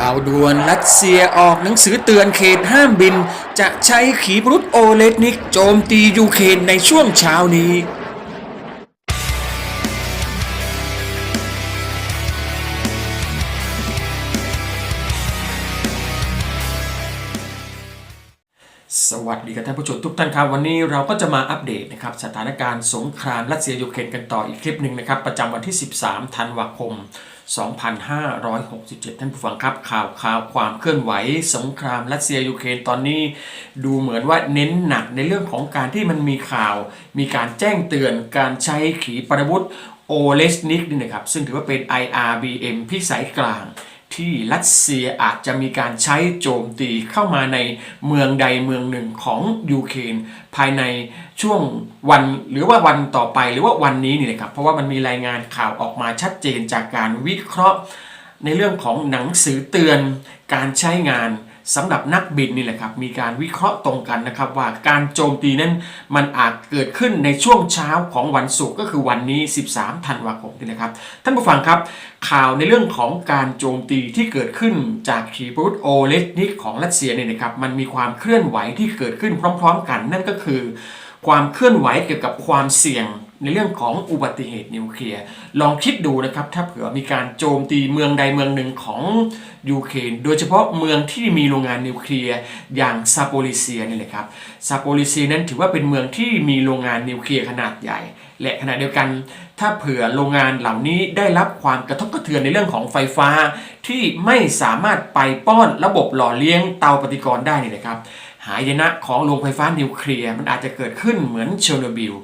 ข่าวด่วนรัสเซียออกหนังสือเตือนเขตห้ามบิน จะใช้ขีปนาวุธโอเลตนิกโจมตียูเครนในช่วงเช้านี้สวัสดีครับท่านผู้ชมทุกท่านครับวันนี้เราก็จะมาอัปเดตนะครับสถานการณ์สงครามรัสเซียยูเครนกันต่ออีกคลิปหนึ่งนะครับประจำวันที่ 13 ธันวาคม 2567 ท่านผู้ฟังครับ ข่าวข่าวความเคลื่อนไหว สงครามรัสเซียยูเครนตอนนี้ ดูเหมือนว่าเน้นหนักในเรื่องของการที่มันมีข่าว มีการแจ้งเตือนการใช้ขีปนาวุธโอเลสนิกนี่นะครับ ซึ่งถือว่าเป็น IRBM พิสัยกลางที่รัสเซียอาจจะมีการใช้โจมตีเข้ามาในเมืองใดเมืองหนึ่งของยูเครน ภายในช่วงวันหรือว่าวันต่อไปหรือว่าวันนี้นี่นะครับเพราะว่ามันมีรายงานข่าวออกมาชัดเจนจากการวิเคราะห์ ในเรื่องของหนังสือเตือนการใช้งาน สำหรับนักบินนี่แหละครับมีการวิเคราะห์ตรงกันนะครับว่าการโจมตีนั้นมันอาจเกิดขึ้นในช่วงเช้าของวันศุกร์ก็คือวันนี้ 13 ธันวาคมนี่นะครับ ท่านผู้ฟังครับ ข่าวในเรื่องของการโจมตีที่เกิดขึ้นจากขีปนาวุธโอเลสนิกของรัสเซียเนี่ยนะครับมันมีความเคลื่อนไหวที่เกิดขึ้นพร้อม ๆ กัน นั่นก็คือ ความเคลื่อนไหวเกี่ยวกับความเสี่ยง ในเรื่องของอุบัติเหตุนิวเคลียร์ลองคิดดูนะครับถ้าเผื่อมีการโจมตีเมืองใดเมืองหนึ่งของยูเครนโดยเฉพาะเมืองที่มีโรงงานนิวเคลียร์อย่างซาโปลิเซียนี่แหละครับซาโปลิเซียนั้นถือว่าเป็นเมืองที่มีโรงงานนิวเคลียร์ขนาดใหญ่ และขณะเดียวกัน ถ้าเผื่อโรงงานเหล่านี้ได้รับความกระทบกระเทือนในเรื่องของไฟฟ้า ที่ไม่สามารถไปป้อนระบบหล่อเลี้ยงเตาปฏิกรณ์ได้นี่นะครับ หายนะของโรงไฟฟ้านิวเคลียร์มันอาจจะเกิดขึ้นเหมือนเชอร์โนบิล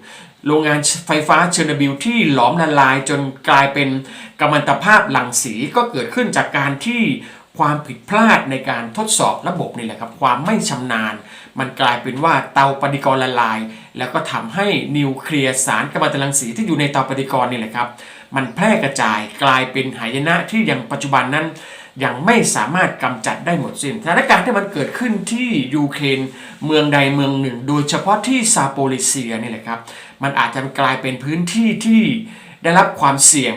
โรงงานไฟฟ้าเชอร์โนบิลที่หลอมละลายจนกลายเป็นกัมมันตภาพหลังสีก็เกิดขึ้นจากการที่ความผิดพลาดในการทดสอบระบบนี่แหละครับความไม่ชำนาญ มันกลายเป็นว่าเตาปฏิกรณ์ละลาย แล้วก็ทำให้นิวเคลียร์สารกัมมันตรังสีที่อยู่ในเตาปฏิกรณ์นี่แหละครับ มันแพร่กระจายกลายเป็นหายนะที่อยังปัจจุบันนั้น ยังไม่สามารถกำจัดได้หมดสิน้นสถานการณ์ที่มันเกิดขึ้นที่ยูเครนเมืองใดเมืองหนึ่ง โดยเฉพาะที่ซาโปลิเซียนี่แหละครับ มันอาจจะกลายเป็นพื้นที่ที่ได้รับความเสี่ยง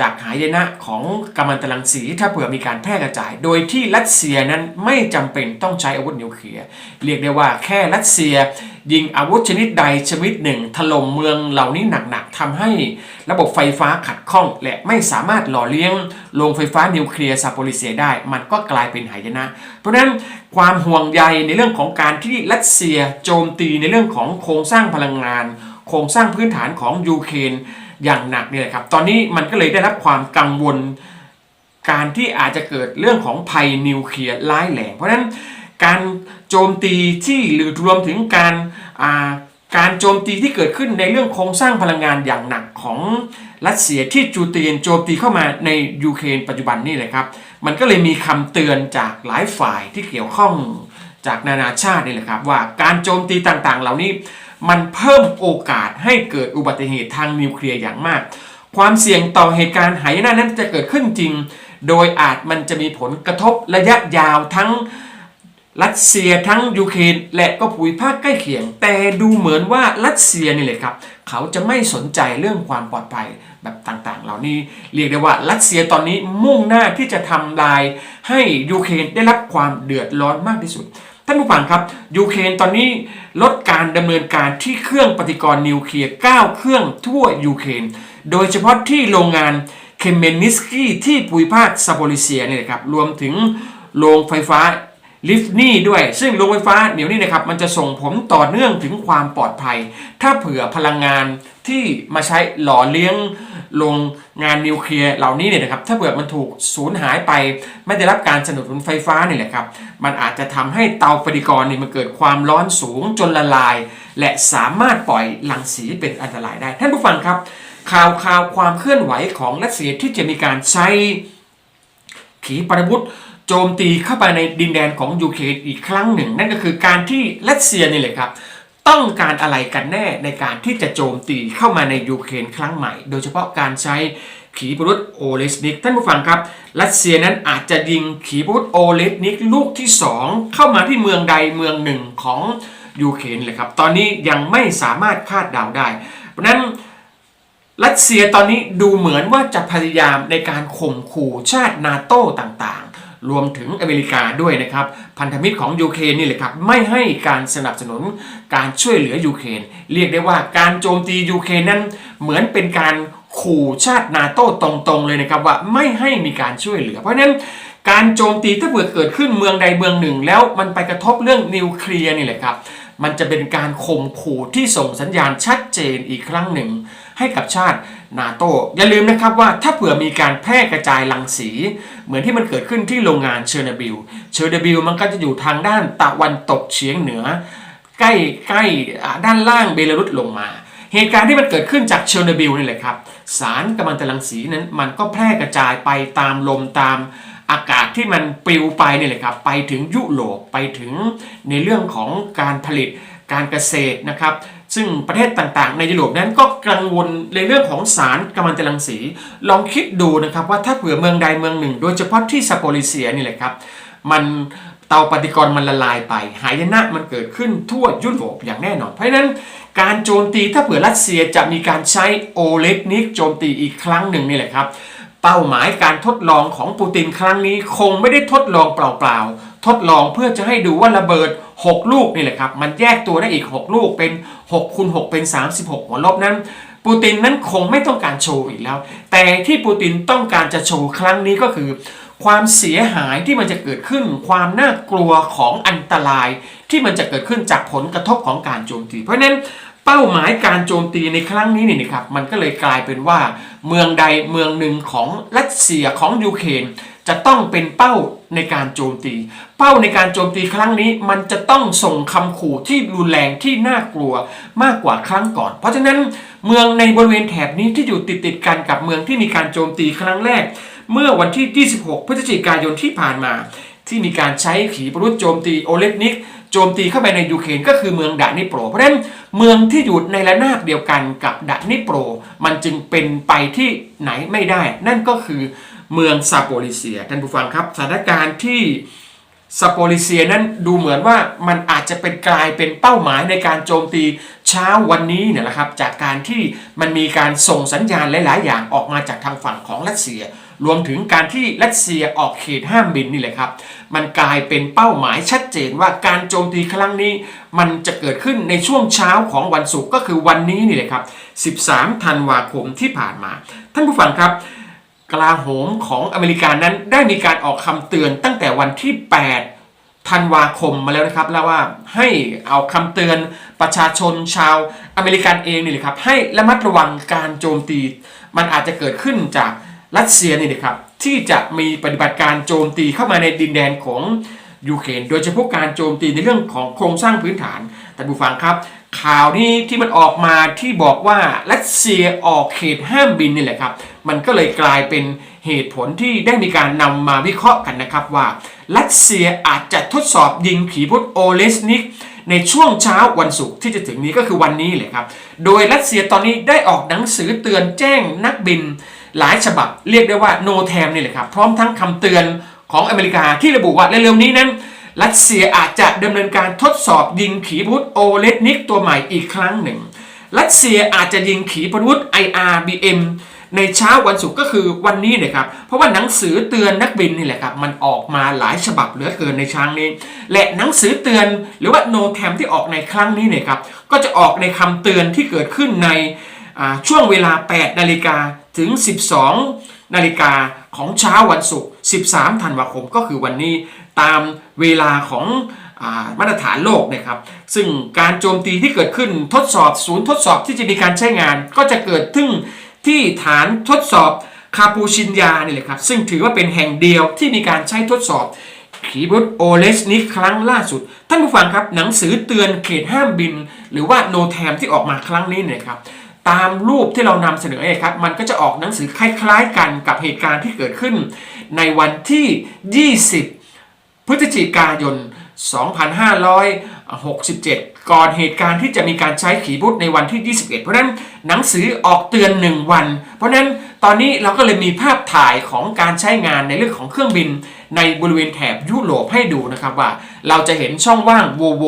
จากหายนะของกัมมันตรังสีถ้าเผื่อมีการแพร่กระจาย โดยที่รัสเซียนั้นไม่จำเป็นต้องใช้อาวุธนิวเคลียร์เรียกได้ว่าแค่รัสเซีย ยิงอาวุธชนิดใดชนิดหนึ่ง ถล่มเมืองเหล่านี้หนักๆทำให้ระบบไฟฟ้าขัดข้อง และไม่สามารถหล่อเลี้ยงโรงไฟฟ้านิวเคลียร์ซาโปริเซียได้ มันก็กลายเป็นหายนะ เพราะฉะนั้นความห่วงใยในเรื่องของการที่รัสเซียโจมตีในเรื่องของโครงสร้างพลังงาน โครงสร้างพื้นฐานของยูเครน อย่างหนักเนี่ยครับ ตอนนี้มันก็เลยได้รับความกังวลการที่อาจจะเกิดเรื่องของภัยนิวเคลียร์ร้ายแรงเพราะฉะนั้นการโจมตีที่หรือรวมถึงการการโจมตีที่เกิดขึ้นในเรื่องโครงสร้างพลังงานอย่างหนักของรัสเซียที่จูเตียนโจมตีเข้ามาในยูเครนปัจจุบันนี่เลยครับ มันก็เลยมีคำเตือนจากหลายฝ่ายที่เกี่ยวข้องจากนานาชาตินี่แหละครับ ว่าการโจมตีต่างๆ เหล่านี้ มันเพิ่มโอกาสให้เกิดอุบัติเหตุทางนิวเคลียร์อย่างมาก ความเสี่ยงต่อเหตุการณ์หายนะนั้นจะเกิดขึ้นจริง โดยอาจมันจะมีผลกระทบระยะยาวทั้งรัสเซียทั้งยูเครนและก็ภูมิภาคใกล้เคียง แต่ดูเหมือนว่ารัสเซียนี่เลยครับ เขาจะไม่สนใจเรื่องความปลอดภัยแบบต่างๆ เหล่านี้ เรียกได้ว่ารัสเซียตอนนี้มุ่งหน้าที่จะทำลายให้ยูเครนได้รับความเดือดร้อนมากที่สุด ท่านผู้ฟังครับยูเครนตอนนี้ลดการดำเนินการที่เครื่องปฏิกรณ์นิวเคลียร์ 9 เครื่องทั่วยูเครนโดยเฉพาะที่โรงงานเคมเมนิสกี้ที่ภูมิภาคซาโปลิเซียเนี่ยครับรวมถึงโรงไฟฟ้า ลิฟต์นี่ด้วย ซึ่งโรงไฟฟ้าเดี๋ยวนี้นะครับมันจะส่งผลต่อเนื่องถึงความปลอดภัย ถ้าเผื่อพลังงานที่มาใช้หล่อเลี้ยงโรงงานนิวเคลียร์เหล่านี้เนี่ยนะครับ ถ้าเผื่อมันถูกสูญหายไป ไม่ได้รับการสนับสนุนไฟฟ้านี่แหละครับ มันอาจจะทำให้เตาปฏิกรณ์เนี่ยมันเกิดความร้อนสูงจนละลาย และสามารถปล่อยรังสีเป็นอันตรายได้ ท่านผู้ฟังครับ ข่าวข่าวความเคลื่อนไหวของรัสเซียที่จะมีการใช้ขีปนาวุธ โจมตีเข้าไปในดินแดนของยูเครนอีกครั้งหนึ่ง นั่นก็คือการที่รัสเซียนี่แหละครับ ต้องการอะไรกันแน่ในการที่จะโจมตีเข้ามาในยูเครนครั้งใหม่ โดยเฉพาะการใช้ขีปนาวุธโอเลสนิกท่านผู้ฟังครับรัสเซียนั้นอาจจะยิงขีปนาวุธโอเลสนิกลูกที่ 2 เข้ามาที่เมืองใดเมืองหนึ่งของยูเครนเลยครับ ตอนนี้ยังไม่สามารถคาดเดาได้ เพราะนั้นรัสเซียตอนนี้ดูเหมือนว่าจะพยายามในการข่มขู่ชาตินาโต้ต่าง รวมถึงอเมริกาด้วยนะครับ พันธมิตรของยูเครนนี่แหละครับ ไม่ให้การสนับสนุนการช่วยเหลือยูเครนเรียกได้ว่าการโจมตียูเครนนั้นเหมือนเป็นการขู่ชาตินาโต้ตรงๆเลยนะครับว่าไม่ให้มีการช่วยเหลือ เพราะฉะนั้นการโจมตีถ้าเกิดเกิดขึ้นเมืองใดเมืองหนึ่ง แล้วมันไปกระทบเรื่องนิวเคลียร์นี่แหละครับ มันจะเป็นการข่มขู่ที่ส่งสัญญาณชัดเจนอีกครั้งหนึ่ง ให้กับชาตินาโตอย่าลืมนะครับว่าถ้าเผื่อมีการแพร่กระจายรังสี เหมือนที่มันเกิดขึ้นที่โรงงานเชอร์โนบิลเชอร์โนบิลมันก็จะอยู่ทางด้านตะวันตกเฉียงเหนือ ใกล้ใกล้ด้านล่างเบลารุสลงมา เหตุการณ์ที่มันเกิดขึ้นจากเชอร์โนบิลนี่แหละครับสารกัมมันตรังสีนั้นมันก็แพร่กระจายไปตามลมตามอากาศที่มันปลิวไปนี่แหละครับไปถึงยุโรปไปถึงในเรื่องของการผลิตการเกษตรนะครับ ซึ่งประเทศต่างๆ ในยุโรปนั้นก็กังวลในเรื่องของสารกัมมันตรังสี ลองคิดดูนะครับว่าถ้าเผื่อเมืองใดเมืองหนึ่ง โดยเฉพาะที่ซาโปริเซียนี่แหละครับ มันเตาปฏิกรณ์มันละลายไป หายนะมันเกิดขึ้นทั่วยุโรปอย่างแน่นอน เพราะฉะนั้นการโจมตีถ้าเผื่อรัสเซียจะมีการใช้โอเล็กนิกโจมตีอีกครั้งหนึ่งนี่แหละครับ เป้าหมายการทดลองของปูตินครั้งนี้คงไม่ได้ทดลองเปล่าๆ ทดลองเพื่อจะให้ดูว่าระเบิด 6 ลูกนี่แหละครับ มันแยกตัวได้อีก 6 ลูกเป็น6คูณ6เป็น 36 หัวลบนั้น ปูตินนั้นคงไม่ต้องการโชว์อีกแล้ว แต่ที่ปูตินต้องการจะโชว์ครั้งนี้ก็คือ ความเสียหายที่มันจะเกิดขึ้น ความน่ากลัวของอันตราย ที่มันจะเกิดขึ้นจากผลกระทบของการโจมตี เพราะฉะนั้นเป้าหมายการโจมตีในครั้งนี้นี่นะครับมันก็เลยกลายเป็นว่า เมืองใดเมืองหนึ่งของรัสเซียของยูเครน จะต้องเป็นเป้าในการโจมตี เป้าในการโจมตีครั้งนี้ มันจะต้องส่งคำขู่ที่รุนแรงที่น่ากลัวมากกว่าครั้งก่อน เพราะฉะนั้นเมืองในบริเวณแถบนี้ที่อยู่ติดติดกันกับเมืองที่มีการโจมตีครั้งแรก เมื่อวันที่ 26 พฤศจิกายนที่ผ่านมา ที่มีการใช้ขีปนาวุธโจมตีโอเลกนิกโจมตีเข้าไปในยูเครนก็คือเมืองดานิโปร เพราะฉะนั้นเมืองที่อยู่ในระนาบเดียวกันกับดานิโปร มันจึงเป็นไปที่ไหนไม่ได้ นั่นก็คือ เมืองซาโปลิเซียท่านผู้ฟังครับสถานการณ์ที่ซาโปลิเซียนั้นดูเหมือนว่ามันอาจจะเป็นกลายเป็นเป้าหมายในการโจมตีเช้าวันนี้เนี่ยแหละครับ จากการที่มันมีการส่งสัญญาณหลาย ๆ อย่างออกมาจากทางฝั่งของรัสเซีย รวมถึงการที่รัสเซียออกเขตห้ามบินนี่แหละครับ มันกลายเป็นเป้าหมายชัดเจนว่าการโจมตีครั้งนี้ มันจะเกิดขึ้นในช่วงเช้าของวันศุกร์ก็คือวันนี้นี่แหละครับ 13 ธันวาคมที่ผ่านมา ท่านผู้ฟังครับ กลาโหมของอเมริกานั้นได้มีการออกคำเตือนตั้งแต่วันที่ 8 ธันวาคมมาแล้วนะครับ แล้วว่าให้เอาคำเตือนประชาชนชาวอเมริกันเองนี่แหละครับ ให้ระมัดระวังการโจมตี มันอาจจะเกิดขึ้นจากรัสเซียนี่นะครับ ที่จะมีปฏิบัติการโจมตีเข้ามาในดินแดนของยูเครนโดยเฉพาะการโจมตีในเรื่องของโครงสร้างพื้นฐานท่านผู้ฟังครับ ข่าวนี้ที่มันออกมาที่บอกว่ารัสเซียออกเขตห้ามบินนี่แหละครับ มันก็เลยกลายเป็นเหตุผลที่ได้มีการนำมาวิเคราะห์กันนะครับว่า รัสเซียอาจจะทดสอบยิงขีปนาวุธโอเลสนิกในช่วงเช้าวันศุกร์ที่จะถึงนี้ก็คือวันนี้เลยครับ โดยรัสเซียตอนนี้ได้ออกหนังสือเตือนแจ้งนักบิน หลายฉบับเรียกได้ว่าโนแทมนี่แหละครับ พร้อมทั้งคำเตือนของอเมริกาที่ระบุว่าเร็วๆนี้นั้น รัสเซียอาจจะดำเนินการทดสอบยิงขีปนาวุธโอเลสนิกตัวใหม่อีกครั้งหนึ่ง รัสเซียอาจจะยิงขีปนาวุธ IRBM ในเช้าวันศุกร์ก็คือวันนี้นะครับเพราะว่าหนังสือเตือนนักบินนี่แหละครับมันออกมาหลายฉบับเหลือเกินในช้างนี้ และหนังสือเตือนหรือว่าโนแทมที่ออกในครั้งนี้เนี่ยครับก็จะออกในคำเตือนที่เกิดขึ้นในช่วงเวลา 8 นาฬิกาถึง 12 นาฬิกาของเช้าวันศุกร์ 13 ธันวาคมก็คือวันนี้ตามเวลาของมาตรฐานโลกนะครับ ซึ่งการโจมตีที่เกิดขึ้นทดสอบศูนย์ทดสอบที่จะมีการใช้งาน ก็จะเกิดขึ้น ที่ฐานทดสอบคาปูชินยานี่แหละครับ ซึ่งถือว่าเป็นแห่งเดียวที่มีการใช้ทดสอบขีปนาวุธโอเลสนิกครั้งล่าสุด ท่านผู้ฟังครับหนังสือเตือนเขตห้ามบิน หรือว่าโนแทมที่ออกมาครั้งนี้เนี่ยครับตามรูปที่เรานำเสนอเนี่ยครับมันก็จะออกหนังสือคล้ายๆกันกับเหตุการณ์ที่เกิดขึ้น ในวันที่ 20 พฤศจิกายน 2567 ก่อนเหตุการณ์ที่จะมีการใช้ขีปุธในวันที่ 21 เพราะฉะนั้นหนังสือออกเตือน 1 วัน เพราะฉะนั้นตอนนี้เราก็เลยมีภาพถ่ายของการใช้งานในเรื่องของเครื่องบิน ในบริเวณแถบยุโรปให้ดูนะครับว่า เราจะเห็นช่องว่างโวโว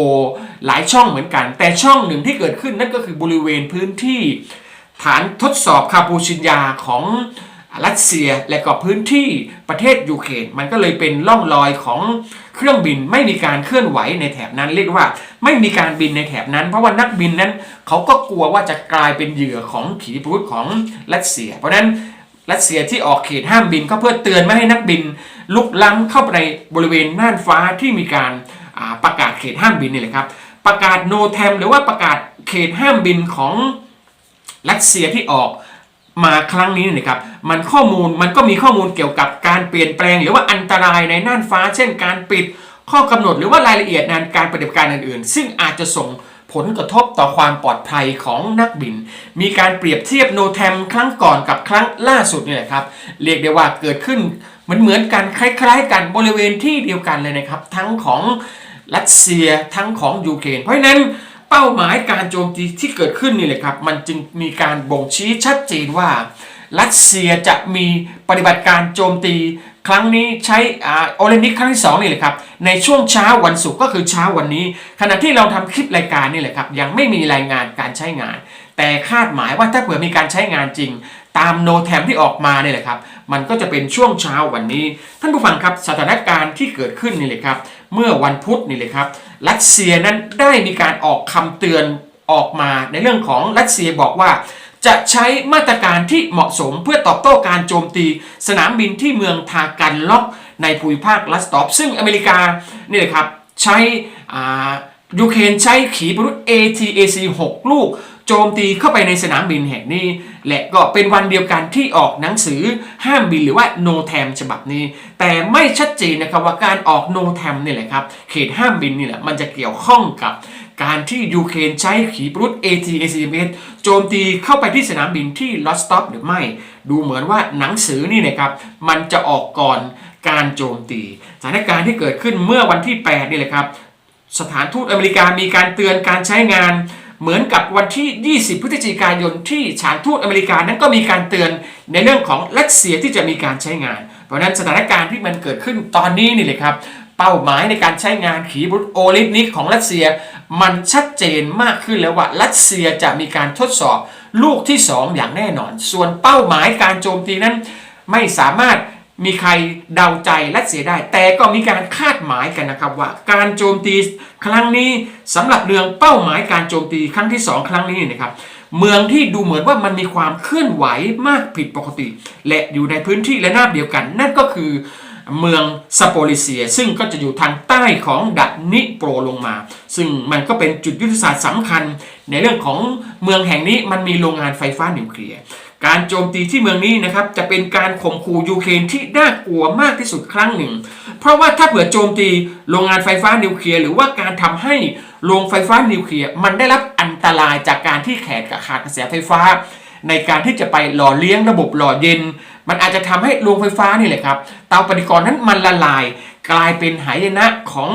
หลายช่องเหมือนกัน แต่ช่องหนึ่งที่เกิดขึ้นนั่นก็คือบริเวณพื้นที่ ฐานทดสอบคาปูชินยาของ รัสเซียและก็พื้นที่ประเทศยูเครนมันก็เลยเป็นล่องรอยของเครื่องบินไม่มีการเคลื่อนไหวในแถบนั้น เรียกว่าไม่มีการบินในแถบนั้น เพราะว่านักบินนั้นเขาก็กลัวว่าจะกลายเป็นเหยื่อของขีปนาวุธของรัสเซีย เพราะฉะนั้นรัสเซียที่ออกเขตห้ามบินก็เพื่อเตือนไม่ให้นักบิน ลุกล้ำเข้าไปในบริเวณน่านฟ้าที่มีการาประกาศเขตห้ามบินนี่แหละครับ ประกาศโนแทมหรือว่าประกาศเขตห้ามบินของรัสเซียที่ออก มาครั้งนี้นะครับมันข้อมูลมันก็มีข้อมูลเกี่ยวกับการเปลี่ยนแปลง หรือว่าอันตรายในน่านฟ้า เช่น การปิดข้อกำหนดหรือว่ารายละเอียดในการปฏิบัติการอื่น ๆ ซึ่งอาจจะส่งผลกระทบต่อความปลอดภัยของนักบิน มีการเปรียบเทียบโนแทมครั้งก่อนกับครั้งล่าสุดนี่แหละครับ เรียกได้ว่าเกิดขึ้นเหมือนเหมือนๆกันคล้ายๆ กันบริเวณที่เดียวกันเลยนะครับ ทั้งของรัสเซียทั้งของยูเครนเพราะฉะนั้น เป้าหมายการโจมตีที่เกิดขึ้นนี่แหละครับ มันจึงมีการบ่งชี้ชัดเจนว่า รัสเซียจะมีปฏิบัติการโจมตี ครั้งนี้ใช้อาโอเลนิกครั้งที่สองนี่แหละครับในช่วงเช้าวันศุกร์ก็คือเช้าวันนี้ ขณะที่เราทำคลิปรายการนี่แหละครับยังไม่มีรายงานการใช้งาน แต่คาดหมายว่าถ้าเผื่อมีการใช้งานจริง ตามโนแทมที่ออกมาเนี่ยแหละครับมันก็จะเป็นช่วงเช้าวันนี้ ท่านผู้ฟังครับสถานการณ์ที่เกิดขึ้นนี่เลยครับเมื่อวันพุธนี่เลยครับ รัสเซียนั้นได้มีการออกคำเตือนออกมาในเรื่องของรัสเซียบอกว่า จะใช้มาตรการที่เหมาะสมเพื่อตอบโต้การโจมตี สนามบินที่เมืองทากันล็อกในภูมิภาคลัสตอฟซึ่งอเมริกานี่เลยครับใช้ยูเครนใช้ขีปนาวุธ ATAC 6 ลูก โจมตีเข้าไปในสนามบินแห่งนี้ และก็เป็นวันเดียวกันที่ออกหนังสือห้ามบินหรือว่า no tam ฉบับนี้ แต่ไม่ชัดเจนนะครับว่าการออก no tam นี่แหละครับ เขตห้ามบินนี่แหละมันจะเกี่ยวข้องกับการที่ยูเครนใช้ขีปนาวุธ ATACMS โจมตีเข้าไปที่สนามบินที่ลอสต็อปหรือไม่ ดูเหมือนว่าหนังสือนี่นะครับมันจะออกก่อนการโจมตี สถานการณ์ที่เกิดขึ้นเมื่อวันที่ 8 นี่แหละครับ สถานทูตอเมริกามีการเตือนการใช้งาน เหมือนกับวันที่ 20 พฤศจิกายนที่สถานทูตอเมริกานั้นก็มีการเตือนในเรื่องของรัสเซียที่จะมีการใช้งาน เพราะนั้นสถานการณ์ที่มันเกิดขึ้นตอนนี้นี่เลยครับ เป้าหมายในการใช้งานขีปนาวุธโอลิฟนิกของรัสเซีย มันชัดเจนมากขึ้นแล้วว่ารัสเซียจะมีการทดสอบลูกที่ 2 อย่างแน่นอน ส่วนเป้าหมายการโจมตีนั้นไม่สามารถ มีใครเดาใจรัสเซียได้ แต่ก็มีการคาดหมายกันนะครับว่า การโจมตีครั้งนี้สำหรับเรื่องเป้าหมายการโจมตีครั้งที่ 2 ครั้งนี้นะครับเมืองที่ดูเหมือนว่ามันมีความเคลื่อนไหวมากผิดปกติ และอยู่ในพื้นที่และนาบเดียวกัน นั่นก็คือเมืองซาโปลิเซีย ซึ่งก็จะอยู่ทางใต้ของดันนิโปรลงมา ซึ่งมันก็เป็นจุดยุทธศาสตร์สำคัญ ในเรื่องของเมืองแห่งนี้มันมีโรงงานไฟฟ้านิวเคลียร์ การโจมตีที่เมืองนี้นะครับจะเป็นการข่มขู่ยูเครนที่น่ากลัวมากที่สุดครั้งหนึ่ง เพราะว่าถ้าเผื่อโจมตีโรงงานไฟฟ้านิวเคลียร์หรือว่าการทำให้โรงไฟฟ้านิวเคลียร์มันได้รับอันตรายจากการที่แขกขาดกระแสไฟฟ้า ในการที่จะไปหล่อเลี้ยงระบบหล่อเย็น มันอาจจะทำให้โรงไฟฟ้านี่แหละครับเตาปฏิกรณ์นั้นมันละลาย กลายเป็นหายนะของ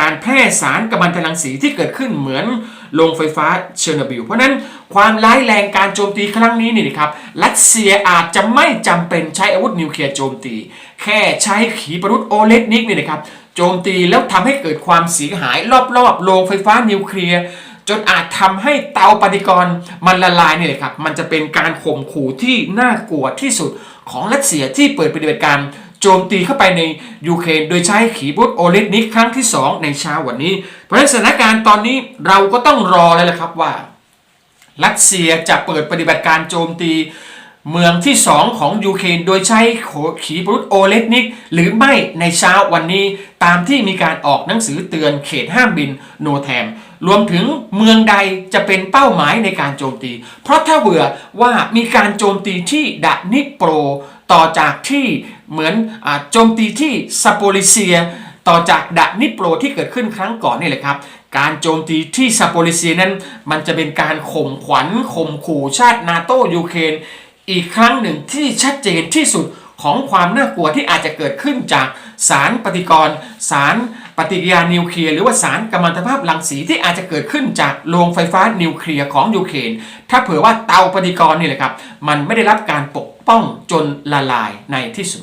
การแพร่สารกัมมันตรังสีที่เกิดขึ้นเหมือน โรงไฟฟ้าเชอร์โนบิล เพราะนั้นความร้ายแรงการโจมตีครั้งนี้นี่นะครับรัสเซียอาจจะไม่จำเป็นใช้อาวุธนิวเคลียร์โจมตี แค่ใช้ขีปนาวุธโอเลตนิกนี่นะครับโจมตีแล้วทำให้เกิดความเสียหายรอบๆโรงไฟฟ้านิวเคลียร์จนอาจทำให้เตาปฏิกรณ์มันละลายนี่เลยครับ มันจะเป็นการข่มขู่ที่น่ากลัวที่สุดของรัสเซียที่เปิดปฏิบัติการ โจมตีเข้าไปในยูเครนโดยใช้ขีปนาวุธโอเลนิกครั้งที่ 2 ในเช้าวันนี้ เพราะฉะนั้นสถานการณ์ตอนนี้เราก็ต้องรอเลยละครับว่า รัสเซียจะเปิดปฏิบัติการโจมตีเมืองที่ 2 ของยูเครนโดยใช้ขีปนาวุธโอเลนิกหรือไม่ในเช้าวันนี้ตามที่มีการออกหนังสือเตือนเขตห้ามบินโนแทมรวมถึงเมืองใดจะเป็นเป้าหมายในการโจมตี เพราะถ้าเบื่อว่ามีการโจมตีที่ดานิโปรต่อจากที่ เหมือนอโจมตีที่ซาโปลิเซีย ต่อจากดานิโปรที่เกิดขึ้นครั้งก่อนนี่แหละครับ การโจมตีที่ซาโปลิเซียนั้น มันจะเป็นการข่มขวัญข่มขู่ชาตินาโตยูเครนอีกครั้งหนึ่งที่ชัดเจนที่สุดของความน่ากลัวที่อาจจะเกิดขึ้นจากสารปฏิกรณ์สารปฏิกิริยานิวเคลียร์หรือว่าสารกัมมันตภาพรังสีที่อาจจะเกิดขึ้นจากโรงไฟฟ้านิวเคลียร์ของยูเครนถ้าเผื่อว่าเตาปฏิกรณ์นี่แหละครับ มันไม่ได้รับการปกป้องจนละลายในที่สุด